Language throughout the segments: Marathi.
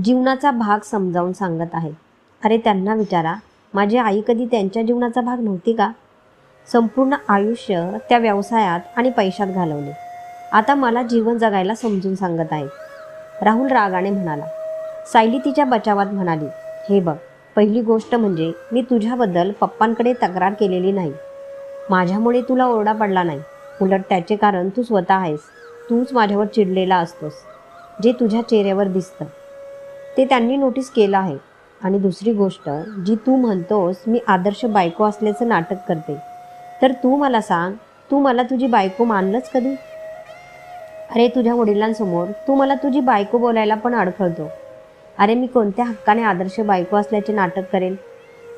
जीवनाचा भाग समजावून सांगत आहे. अरे त्यांना विचारा माझी आई कधी त्यांच्या जीवनाचा भाग नव्हती का? संपूर्ण आयुष्य त्या व्यवसायात आणि पैशात घालवले. आता मला जीवन जगायला समजून सांगत आहे. राहुल रागाने म्हणाला सायली तिच्या बचावात म्हणाली हे बघ पहिली गोष्ट म्हणजे मी तुझ्याबद्दल पप्पांकडे तक्रार केलेली नाही. माझ्यामुळे तुला ओरडा पडला नाही. उलट त्याचे कारण तू स्वतः आहेस. तूच माझ्यावर चिडलेला असतोस. जे तुझ्या चेहऱ्यावर दिसतं. ते त्यांनी नोटीस केलं आहे. आणि दुसरी गोष्ट जी तू म्हणतोस मी आदर्श बायको असल्याचं नाटक करते. तर तू मला सांग तू मला तुझी बायको मानलंच कधी? अरे तुझ्या वडिलांसमोर तू मला तुझी बायको बोलायला पण अडखळतो. अरे मी कोणत्या हक्काने आदर्श बायको असल्याचे नाटक करेल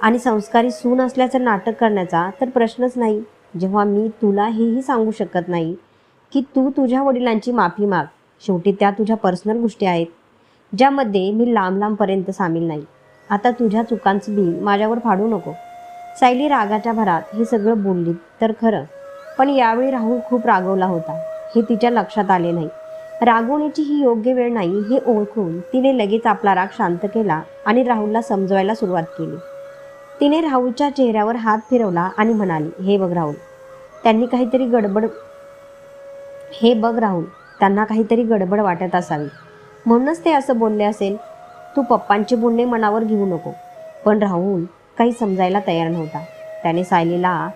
आणि संस्कारी सून असल्याचं नाटक करण्याचा तर प्रश्नच नाही. जेव्हा मी तुला हेही सांगू शकत नाही की तू तुझ्या वडिलांची माफी माग. शेवटी त्या तुझ्या पर्सनल गोष्टी आहेत. ज्यामध्ये मी लांब लांबपर्यंत सामील नाही. आता तुझ्या चुकांचं बी माझ्यावर फाडू नको. सायली रागाच्या भरात हे सगळं बोलली तर खरं पण यावेळी राहुल खूप रागवला होता. हे तिच्या लक्षात आले नाही. रागवण्याची ही योग्य वेळ नाही हे ओळखून तिने लगेच आपला राग शांत केला आणि राहुलला समजवायला सुरुवात केली. तिने राहुलच्या चेहऱ्यावर हात फिरवला आणि म्हणाली हे बघ राहुल त्यांनी काहीतरी गडबड हे बघ राहुल त्यांना काहीतरी गडबड वाटत असावी. म्हणूनच ते असं बोलले असेल. तू पप्पांचे बोलणे मनावर घेऊ नको. पण राहुल काही समजायला तयार नव्हता. त्याने सायलीला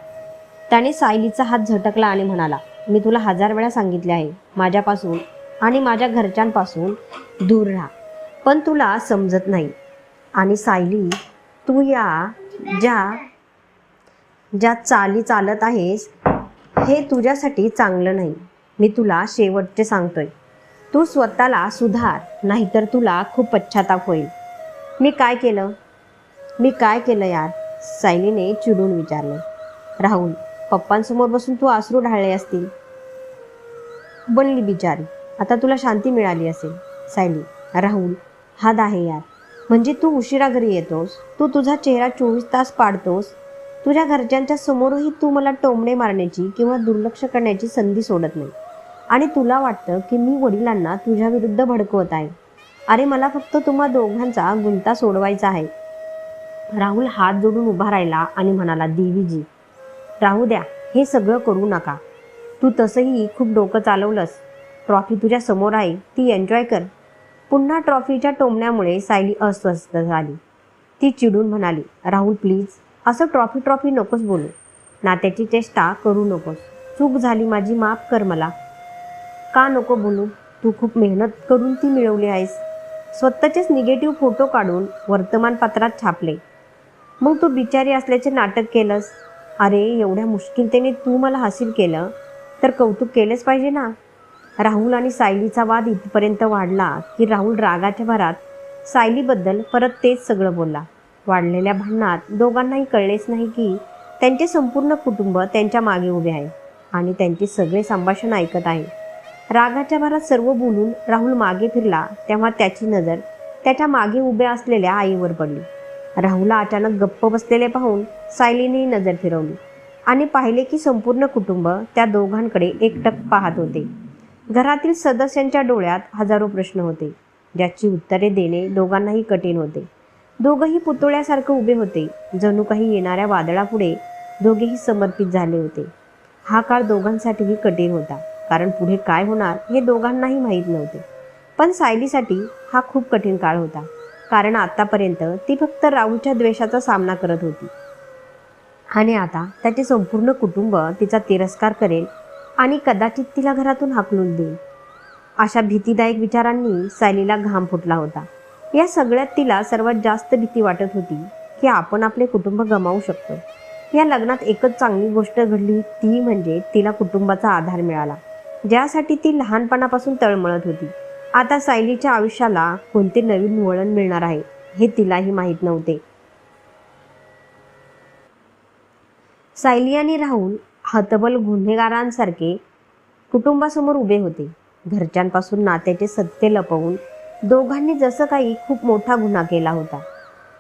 त्याने सायलीचा हात झटकला आणि म्हणाला मी तुला हजार वेळा सांगितले आहे. माझ्यापासून आणि माझ्या घरच्यांपासून दूर राहा. पण तुला समजत नाही. आणि सायली तू या ज्या ज्या चाली चालत आहेस हे तुझ्यासाठी चांगलं नाही. मी तुला शेवटचे सांगतोय. तू स्वतःला सुधार नाहीतर तुला खूप पश्चाताप होईल. मी काय केलं? मी काय केलं यार? सायलीने चिडून विचारले. राहुल पप्पांसमोर बसून तू आसरू ढाळले असतील. बनली बिचारी. आता तुला शांती मिळाली असेल. सायली राहुल हाद आहे यार. म्हणजे तू उशिरा घरी येतोस? तू तुझा चेहरा चोवीस तास पाडतोस? तुझ्या घरच्यांच्या समोरही तू मला टोमणे मारण्याची किंवा दुर्लक्ष करण्याची संधी सोडत नाही. आणि तुला वाटतं की मी वडिलांना तुझ्या विरुद्ध भडकवत आहे. अरे मला फक्त तुम्हा दोघांचा गुंता सोडवायचा आहे. राहुल हात जोडून उभा राहिला आणि म्हणाला देवीजी राहू द्या हे सगळं करू नका. तू तसंही खूप डोकं चालवलंस. ट्रॉफी तुझ्या समोर आहे ती एन्जॉय कर. पुन्हा ट्रॉफीच्या टोमण्यामुळे सायली अस्वस्थ झाली. ती चिडून म्हणाली राहुल प्लीज असं ट्रॉफी ट्रॉफी नकोस बोलू. नात्याची चेष्टा करू नकोस. चूक झाली माझी माफ कर मला. का नको बोलू? तू खूप मेहनत करून ती मिळवली आहेस. स्वतःचेच निगेटिव्ह फोटो काढून वर्तमानपत्रात छापले. मग तू बिचारी असल्याचे नाटक केलंस? अरे एवढ्या मुश्किलतेने तू मला हासिल केलं तर कौतुक केलेच पाहिजे ना? राहुल आणि सायलीचा वाद इथपर्यंत वाढला की राहुल रागाच्या भरात सायलीबद्दल परत तेच सगळं बोलला. वाढलेल्या भांडणात दोघांनाही कळलेच नाही की त्यांचे संपूर्ण कुटुंब त्यांच्या मागे उभे आहे आणि त्यांचे सगळे संभाषण ऐकत आहे. रागाच्या भरात सर्व बोलून राहुल मागे फिरला तेव्हा त्याची नजर त्याच्यामागे उभ्या असलेल्या आईवर पडली. राहुलला अचानक गप्प बसलेले पाहून सायलीने नजर फिरवली आणि पाहिले की संपूर्ण कुटुंब त्या दोघांकडे एकटक पाहत होते. घरातील सदस्यांच्या डोळ्यात हजारो प्रश्न होते ज्याची उत्तरे देणे दोघांनाही कठीण होते. दोघंही पुतळ्यासारखं उभे होते जणू काही येणाऱ्या वादळापुढे दोघेही समर्पित झाले होते. हा काळ दोघांसाठीही कठीण होता. कारण पुढे काय होणार हे दोघांनाही माहीत नव्हते. पण सायलीसाठी हा खूप कठीण काळ होता कारण आतापर्यंत ती फक्त राहुलच्या द्वेषाचा सामना करत होती. आणि आता त्याचे संपूर्ण कुटुंब तिचा तिरस्कार करेल आणि कदाचित तिला घरातून हाकलून देईल. अशा भीतीदायक विचारांनी सायलीला घाम फुटला होता. या सगळ्यात तिला सर्वात जास्त भीती वाटत होती की आपण आपले कुटुंब गमावू शकतो. या लग्नात एकच चांगली गोष्ट घडली ती म्हणजे तिला कुटुंबाचा आधार मिळाला. ज्यासाठी ती लहानपणापासून तळमळत होती. आता सायलीच्या आयुष्याला कोणते नवीन वळण मिळणार आहे हे तिलाही माहीत नव्हते. सायली आणि राहुल हतबल गुन्हेगारांसारखे कुटुंबासमोर उभे होते. घरच्यांपासून नात्याचे सत्य लपवून दोघांनी जसं काही खूप मोठा गुन्हा केला होता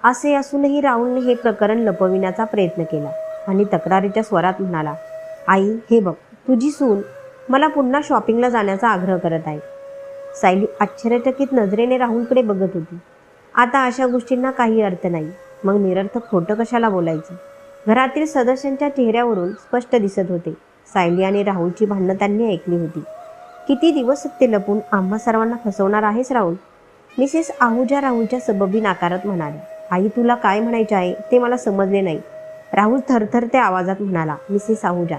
असे असूनही राहुलने हे प्रकरण लपविण्याचा प्रयत्न केला आणि तक्रारीच्या स्वरात म्हणाला आई हे बघ तुझी सून मला पुन्हा शॉपिंगला जाण्याचा आग्रह करत आहे. सायली आश्चर्यचकित नजरेने राहुलकडे बघत होती. आता अशा गोष्टींना काही अर्थ नाही. मग निरर्थक खोटं कशाला बोलायचं? घरातील सदस्यांच्या चेहऱ्यावरून स्पष्ट दिसत होते. सायली आणि राहुलची भांडणं त्यांनी ऐकली होती. किती दिवस ते लपून आम्हा सर्वांना फसवणार आहेस राहुल? मिसेस आहुजा राहुलच्या सबबी नाकारत म्हणाल्या आई तुला काय म्हणायचे आहे ते मला समजले नाही. राहुल थरथरत्या आवाजात म्हणाला मिसेस आहुजा.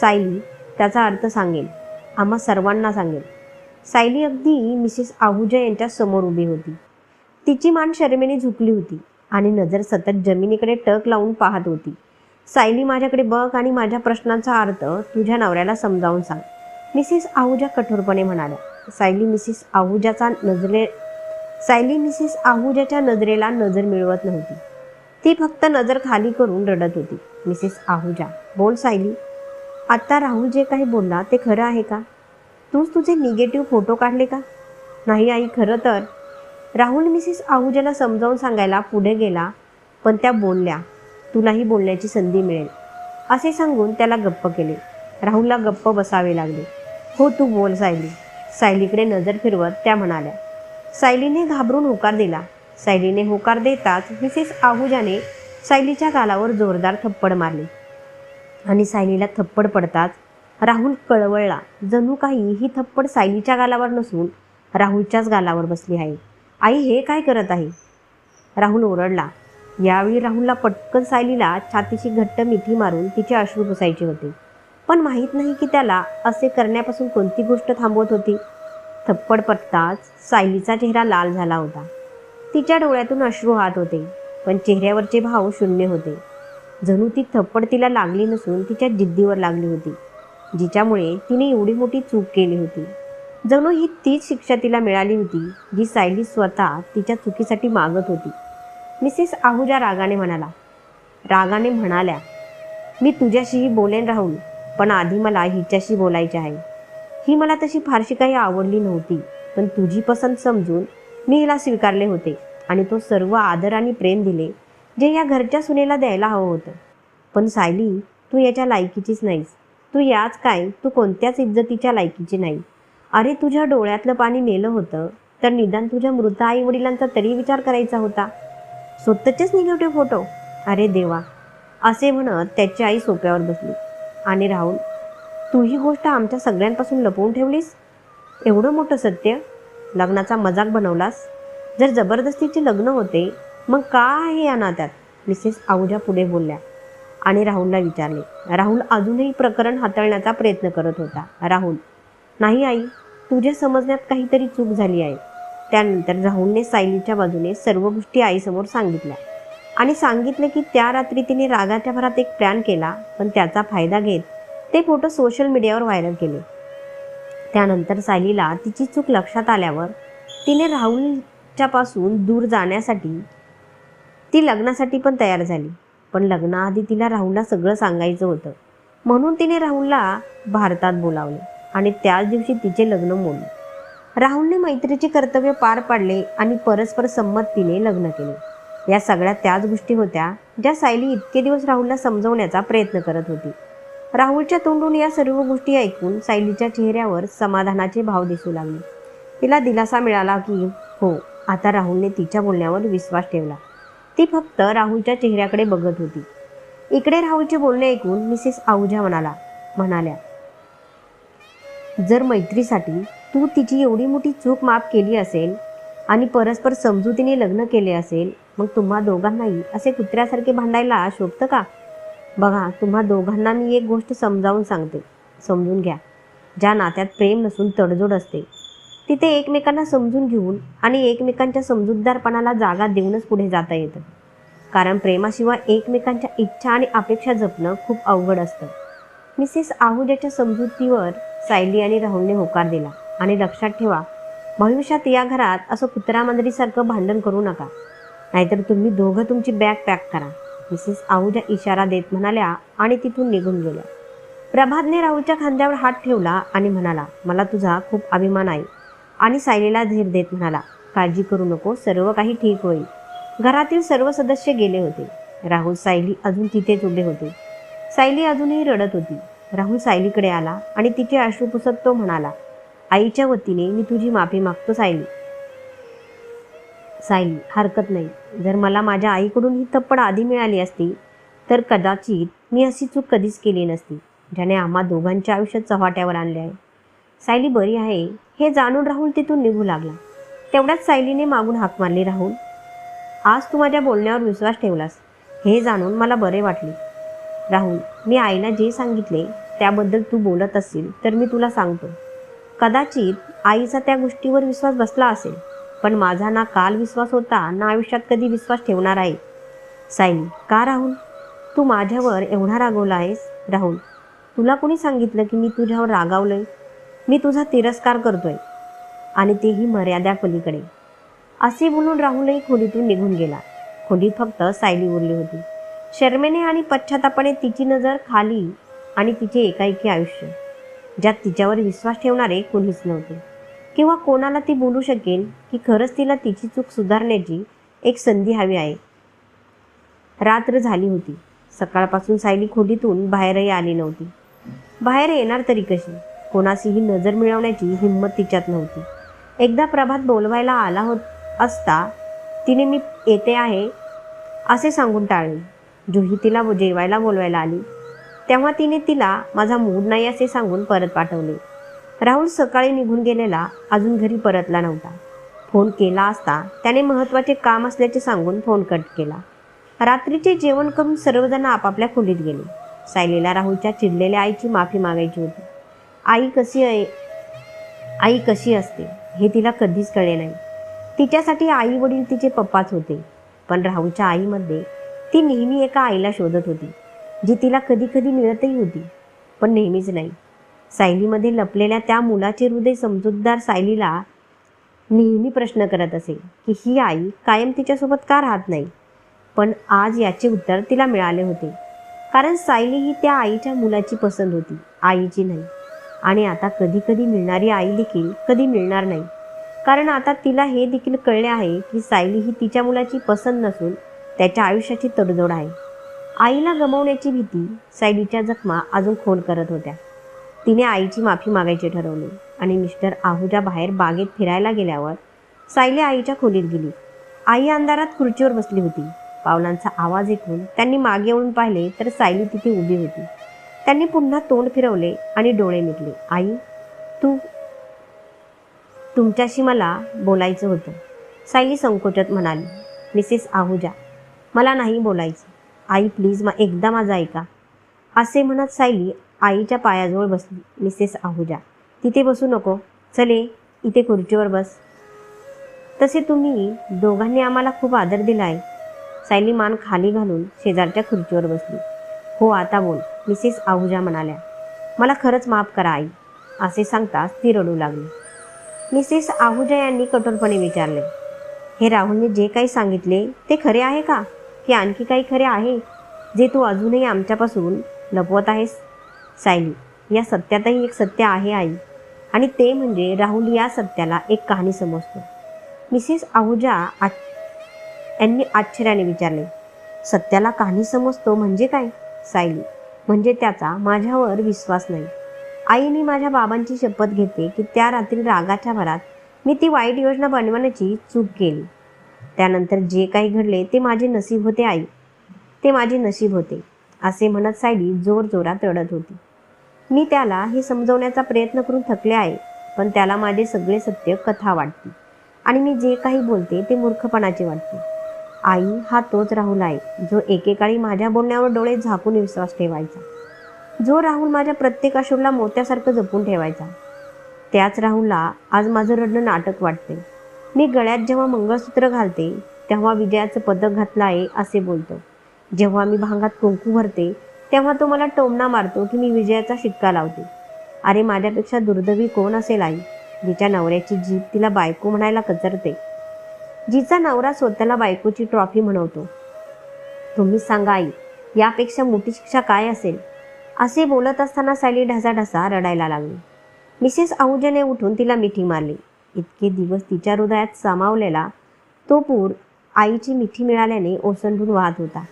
सायली त्याचा अर्थ सांगेल आम्हा सर्वांना सांगेल सायली अगदी मिसेस आहुजा यांच्या समोर उभी होती. तिची मान शर्मेने झुकली होती आणि नजर सतत जमिनीकडे टक लावून पाहत होती. सायली माझ्याकडे बघ आणि माझ्या प्रश्नांचा अर्थ तुझ्या नवऱ्याला समजावून सांग. मिसेस आहुजा कठोरपणे म्हणाल्या. सायली मिसेस आहुजाचा नजरे सायली मिसेस आहुजाच्या नजरेला नजर मिळवत नव्हती. ती फक्त नजर खाली करून रडत होती. मिसेस आहुजा बोल सायली. आत्ता राहुल जे काही बोलला ते खरं आहे का? तूच तुझे निगेटिव्ह फोटो काढले का? नाही आई खरं तर. राहुल मिसेस आहुजाला समजावून सांगायला पुढे गेला पण त्या बोलल्या तुलाही बोलण्याची संधी मिळेल. असे सांगून त्याला गप्प केले. राहुलला गप्प बसावे लागले. हो तू बोल सायली. सायलीकडे नजर फिरवत त्या म्हणाल्या. सायलीने घाबरून होकार दिला. सायलीने होकार देताच मिसेस आहुजाने सायलीच्या गालावर जोरदार थप्पड मारली. आणि सायलीला थप्पड पडताच राहुल कळवळला जणू काही ही थप्पड सायलीच्या गालावर नसून राहुलच्याच गालावर बसली आहे. आई हे काय करत आहे? राहुल ओरडला. यावेळी राहुलला पटकन सायलीला छातीशी घट्ट मिठी मारून तिचे अश्रू पुसायचे होते. पण माहीत नाही की त्याला असे करण्यापासून कोणती गोष्ट थांबवत होती. थप्पड पडताच सायलीचा चेहरा लाल झाला होता. तिच्या डोळ्यातून अश्रू वाहत होते पण चेहऱ्यावरचे भाव शून्य होते. जणू ती थप्पड तिला लागली नसून तिच्या जिद्दीवर लागली होती जिच्यामुळे तिने एवढी मोठी चूक केली होती. जणू ही तीच शिक्षा तिला मिळाली होती जी सायली स्वतः तिच्या चुकीसाठी मागत होती. मिसेस आहुजा रागाने म्हणाला रागाने म्हणाल्या मी तुझ्याशीही बोलेन राहुल पण आधी मला हिच्याशी बोलायचे आहे. ही मला तशी फारशी काही आवडली नव्हती पण तुझी पसंत समजून मी हिला स्वीकारले होते आणि तो सर्व आदर आणि प्रेम दिले जे या घरच्या सुनेला द्यायला हवं होतं. पण सायली तू याच्या लायकीचीच नाहीस. तू याच काय? तू कोणत्याच इज्जतीच्या लायकीची नाही. अरे तुझ्या डोळ्यातलं पाणी नेलं होतं तर निदान तुझ्या मृत आई वडिलांचा तरी विचार करायचा होता. स्वतःचेच निगेटिव्ह फोटो? अरे देवा. असे म्हणत त्याची आई सोप्यावर बसली. आणि राहुल तू ही गोष्ट आमच्या सगळ्यांपासून लपवून ठेवलीस? एवढं मोठं सत्य? लग्नाचा मजाक बनवलास? जर जबरदस्तीचे लग्न होते मग का आहे या नात्यात? मिसेस आहुजा पुढे बोलल्या. आणि राहुलला विचारले. राहुल अजूनही प्रकरण हाताळण्याचा प्रयत्न करत होता. राहुल नाही आई तुझे समजण्यात काहीतरी चूक झाली आहे. त्यानंतर राहुलने सायलीच्या बाजूने सर्व गोष्टी आईसमोर सांगितल्या. आणि सांगितले की त्या रात्री तिने रागाच्या भरात एक प्लॅन केला पण त्याचा फायदा घेत ते फोटो सोशल मीडियावर व्हायरल केले. त्यानंतर सायलीला तिची चूक लक्षात आल्यावर तिने राहुलच्या पासून दूर जाण्यासाठी ती लग्नासाठी पण तयार झाली. पण लग्नाआधी तिला राहुलला सगळं सांगायचं होतं. म्हणून तिने राहुलला भारतात बोलावले आणि त्याच दिवशी तिचे लग्न मोडले. राहुलने मैत्रीचे कर्तव्य पार पाडले आणि परस्पर संमतीने लग्न केले. या सगळ्या त्याच गोष्टी होत्या ज्या सायली इतके दिवस राहुलला समजवण्याचा प्रयत्न करत होती. राहुलच्या तोंडून या सर्व गोष्टी ऐकून सायलीच्या चेहऱ्यावर समाधानाचे भाव दिसू लागले. तिला दिलासा मिळाला की हो आता राहुलने तिच्या बोलण्यावर विश्वास ठेवला. ती फक्त राहुलच्या चेहऱ्याकडे बघत होती. इकडे राहुलचे बोलणे ऐकून मिसेस आहुजा म्हणाला म्हणाल्या जर मैत्रीसाठी तू तिची एवढी मोठी चूक माफ केली असेल आणि परस्पर समजुतीने लग्न केले असेल मग तुम्हा दोघांनाही असे कुत्र्यासारखे भांडायला शोभतं का? बघा तुम्हा दोघांना मी एक गोष्ट समजावून सांगते समजून घ्या. ज्या नात्यात प्रेम नसून तडजोड असते तिथे एकमेकांना समजून घेऊन आणि एकमेकांच्या समजूतदारपणाला जागा देऊनच पुढे जाता येतं. कारण प्रेमाशिवाय एकमेकांच्या इच्छा आणि अपेक्षा जपणं खूप अवघड असतं. मिसेस आहुजाच्या समजुतीवर सायली आणि राहुलने होकार दिला आणि लक्षात ठेवा भविष्यात या घरात असं कुत्रा भांडण करू नका. नाहीतर तुम्ही दोघं तुमची बॅग पॅक करा. मिसेस आहुजा इशारा देत म्हणाल्या आणि तिथून निघून गेल्या. प्रभातने राहुलच्या खांद्यावर हात ठेवला आणि म्हणाला मला तुझा खूप अभिमान आहे. आणि सायलीला धीर देत म्हणाला काळजी करू नको सर्व काही ठीक होईल. घरातील सर्व सदस्य गेले होते. राहुल सायली अजून तिथेच उभे होते. सायली अजूनही रडत होती. राहुल सायलीकडे आला आणि तिचे अश्रू पुसत तो म्हणाला आईच्या वतीने मी तुझी माफी मागतो सायली. सायली हरकत नाही. जर मला माझ्या आईकडून ही थप्पड आधी मिळाली असती तर कदाचित मी अशी चूक कधीच केली नसती ज्याने आम्हा दोघांच्या आयुष्यात चव्हाट्यावर आणले आहे. सायली बरी आहे. हे जाणून राहुल तिथून निघू लागला. तेवढ्याच सायलीने मागून हाक मारली राहुल आज तू माझ्या बोलण्यावर विश्वास ठेवलास. हे जाणून मला बरे वाटले. राहुल मी आईला जे सांगितले त्याबद्दल तू बोलत असशील तर मी तुला सांगतो. कदाचित आईचा त्या गोष्टीवर विश्वास बसला असेल पण माझा ना काल विश्वास होता ना आयुष्यात कधी विश्वास ठेवणार आहे. सायली का राहुल? तू माझ्यावर एवढा रागवला आहेस? राहुल तुला कोणी सांगितलं की मी तुझ्यावर रागावलंय? मी तुझा तिरस्कार करतोय. आणि तेही मर्यादा पलीकडे. असे बोलून राहुलही खोलीतून निघून गेला. खोलीत फक्त सायली उरली होती. शर्मेने आणि पश्चातापणे तिची नजर खाली आणि तिचे एकाएकी आयुष्य ज्यात तिच्यावर विश्वास ठेवणारे कोणीच नव्हते. किंवा कोणाला ती बोलू शकेल की खरंच तिला तिची चूक सुधारण्याची एक संधी हवी आहे? रात्र झाली होती. सकाळपासून सायली खोलीतून बाहेरही आली नव्हती. बाहेर येणार तरी कशी? कोणाशीही नजर मिळवण्याची हिंमत तिच्यात नव्हती. एकदा प्रभात बोलवायला आला होत असता तिने मी येते आहे असे सांगून टाळले. जुही तिला जेवायला बोलवायला आली. तेव्हा तिने तिला माझा मूड नाही असे सांगून परत पाठवले. राहुल सकाळी निघून गेलेला अजून घरी परतला नव्हता. फोन केला असता त्याने महत्त्वाचे काम असल्याचे सांगून फोन कट केला. रात्रीचे जेवण करून सर्वजण आपापल्या खोलीत गेले. सायलीला राहुलच्या चिडलेल्या आईची माफी मागायची होती. आई कशी आहे? आई कशी असते? हे तिला कधीच कळे नाही. तिच्यासाठी आई वडील तिचे पप्पाच होते. पण राहूच्या आईमध्ये ती नेहमी एका आईला शोधत होती जी तिला कधी कधी मिळतही होती पण नेहमीच नाही. सायलीमध्ये लपलेल्या त्या मुलाचे हृदय समजूतदार सायलीला नेहमी प्रश्न करत असे की ही आई कायम तिच्यासोबत का राहत नाही? पण आज याचे उत्तर तिला मिळाले होते. कारण सायली ही त्या आईच्या मुलाची पसंत होती आईची नाही. आणि आता कधी कधी मिळणारी आई देखील कधी मिळणार नाही. कारण आता तिला हे देखील कळले आहे की सायली ही तिच्या मुलाची पसंत नसून त्याच्या आयुष्याची तडजोड आहे. आईला गमावण्याची भीती सायलीच्या जखमा अजून खोल करत होत्या. तिने आईची माफी मागायची ठरवली आणि मिस्टर आहुजा बाहेर बागेत फिरायला गेल्यावर सायली आईच्या खोलीत गेली. आई अंधारात खुर्चीवर बसली होती. पावलांचा आवाज ऐकून त्यांनी मागे येऊन पाहिले तर सायली तिथे उभी होती. त्यांनी पुन्हा तोंड फिरवले आणि डोळे मिटले. आई तू तुमच्याशी मला बोलायचं होतं. सायली संकोचत म्हणाली मिसेस आहुजा मला नाही बोलायचं. आई प्लीज मा एकदा माझं ऐका. असे म्हणत सायली आईच्या पायाजवळ बसली. मिसेस आहुजा तिथे बसू नको. चले इथे खुर्चीवर बस. तसे तुम्ही दोघांनी आम्हाला खूप आदर दिला आहे सायली मान खाली घालून शेजारच्या खुर्चीवर बसली. हो आता बोल. मिसेस आहुजा म्हणाल्या मला खरंच माफ करा आई असे सांगताच ती रडू लागली. मिसेस आहुजा यांनी कठोरपणे विचारले हे राहुलने जे काही सांगितले ते खरे आहे का? की आणखी काही खरे आहे? जे तू अजूनही आमच्यापासून लपवत आहेस? सायली या सत्यातही एक सत्य आहे आई आणि ते म्हणजे राहुल या सत्याला एक कहाणी समजतो. मिसेस आहुजा आ यांनी आश्चर्याने विचारले सत्याला कहाणी समजतो म्हणजे काय सायली? म्हणजे त्याचा माझ्यावर विश्वास नाही. आई मी माझ्या बाबांची शपथ घेते की त्या रात्री रागाच्या भरात मी ती वाईट योजना बनवण्याची चूक केली. त्यानंतर जे काही घडले ते माझे नशीब होते आई. ते माझे नशीब होते असे म्हणत सायली जोर जोरात रडत होती. मी त्याला हे समजवण्याचा प्रयत्न करून थकले आहे पण त्याला माझे सगळे सत्य कथा वाटते आणि मी जे काही बोलते ते मूर्खपणाचे वाटते. आई हा तोच राहुल आहे जो एकेकाळी माझ्या बोलण्यावर डोळे झाकून विश्वास ठेवायचा. जो राहुल माझ्या प्रत्येक अशोला मोत्यासारखं जपून ठेवायचा. त्याच राहुलला आज माझं रडणं नाटक वाटते मी गळ्यात जेव्हा मंगळसूत्र घालते तेव्हा विजयाचं पदक घातलं आहे असे बोलतो. जेव्हा मी भांगात कुंकू भरते तेव्हा तो मला टोमणा मारतो की मी विजयाचा शिक्का लावते. अरे माझ्यापेक्षा दुर्दैवी कोण असेल आई? जिच्या नवऱ्याची जीभ तिला बायको म्हणायला कचरते. जिचा नवरा स्वतःला बायकोची ट्रॉफी म्हणवतो. तुम्ही सांगा आई यापेक्षा मोठी शिक्षा काय असेल? असे बोलत असताना सायली ढसाढसा रडायला लागली. मिसेस आहुजाने उठून तिला मिठी मारली. इतके दिवस तिच्या हृदयात सामावलेला तो पूर आईची मिठी मिळाल्याने ओसंडून वाहत होता.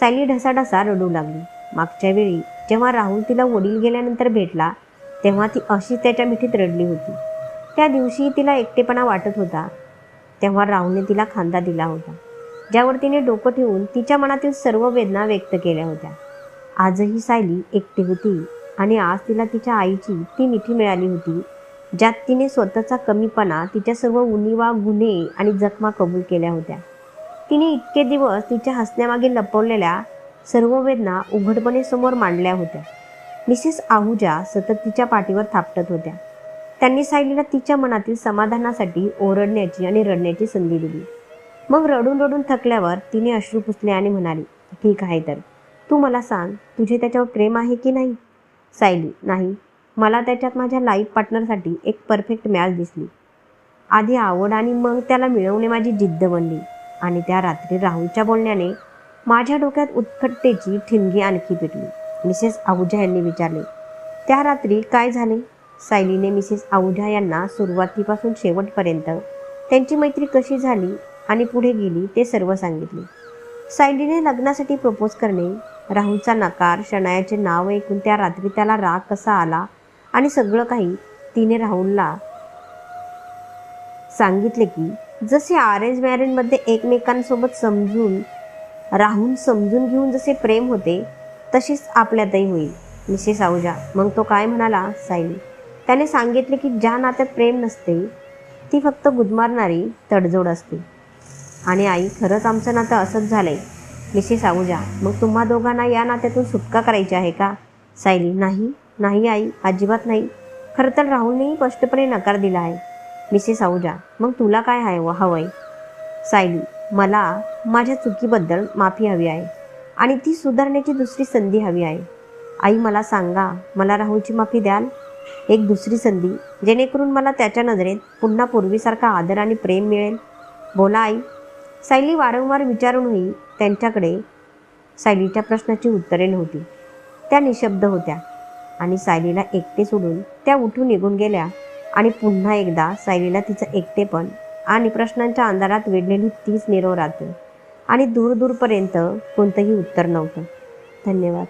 सायली ढसाढसा रडू लागली. मागच्या वेळी जेव्हा राहुल तिला वडील गेल्यानंतर भेटला तेव्हा ती अशी त्याच्या मिठीत रडली होती. त्या दिवशी तिला एकटेपणा वाटत होता. तेव्हा राहुलने तिला खांदा दिला होता ज्यावर तिने डोकं ठेवून तिच्या मनातील सर्व वेदना व्यक्त केल्या होत्या. आजही सायली एकटी होती आणि आज तिला तिच्या आईची ती मिठी मिळाली होती ज्यात तिने स्वतःचा कमीपणा तिच्या सर्व उणीवा गुन्हे आणि जखमा कबूल केल्या होत्या. तिने इतके दिवस तिच्या हसण्यामागे लपवलेल्या सर्व वेदना उघडपणे समोर मांडल्या होत्या. मिसेस आहुजा सतत तिच्या पाठीवर थापटत होत्या. त्यांनी सायलीला तिच्या मनातील समाधानासाठी ओरडण्याची आणि रडण्याची संधी दिली. मग रडून रडून थकल्यावर तिने अश्रू पुसले आणि म्हणाली ठीक आहे तर. तू मला सांग तुझे त्याच्यावर प्रेम आहे की नाही? सायली नाही. मला त्याच्यात माझ्या लाईफ पार्टनरसाठी एक परफेक्ट मॅच दिसली. आधी आवड आणि मग त्याला मिळवणे माझी जिद्द बनली आणि त्या रात्री राहुलच्या बोलण्याने माझ्या डोक्यात उत्कटतेची ठिणगी आणखी पेटली. मिसेस आहुजा यांनी विचारले त्या रात्री काय झाले? सायलीने मिसेस आहुजा यांना सुरुवातीपासून शेवटपर्यंत त्यांची मैत्री कशी झाली आणि पुढे गेली ते सर्व सांगितले. सायलीने लग्नासाठी प्रपोज करणे राहुलचा नकार शनायाचे नाव ऐकून त्या रात्री त्याला राग कसा आला आणि सगळं काही तिने राहुलला सांगितले की जसे अरेंज मॅरेजमध्ये एकमेकांसोबत समजून राहून समजून घेऊन जसे प्रेम होते तसेच आपल्यातही होईल. मिसेस आहुजा मग तो काय म्हणाला? सायली त्याने सांगितले की ज्या नात्यात प्रेम नसते ती फक्त गुदमारणारी तडजोड असते. आणि आई खरंच आमचं नातं असंच झालंय. मिसेस आहुजा मग तुम्हा दोघांना या नात्यातून सुटका करायची आहे का? सायली नाही नाही आई अजिबात नाही. खरं तर राहुलनेही स्पष्टपणे नकार दिला आहे. मिसेस आहुजा मग तुला काय आहे व हवंय? सायली मला माझ्या चुकीबद्दल माफी हवी आहे आणि ती सुधारण्याची दुसरी संधी हवी आहे. आई मला सांगा मला राहुलची माफी द्याल? एक दुसरी संधी जेणेकरून मला त्याच्या नजरेत पुन्हा पूर्वीसारखा आदर आणि प्रेम मिळेल. बोला आई. सायली वारंवार विचारूनही त्यांच्याकडे सायलीच्या प्रश्नाची उत्तरे नव्हती. त्या निशब्द होत्या आणि सायलीला एकटे सोडून त्या उठून निघून गेल्या आणि पुन्हा एकदा सायलीला तिचं एकटेपण आणि प्रश्नांच्या अंधारात वेढलेली तीच निरव राहते आणि दूर दूरपर्यंत कोणतंही उत्तर नव्हतं. धन्यवाद.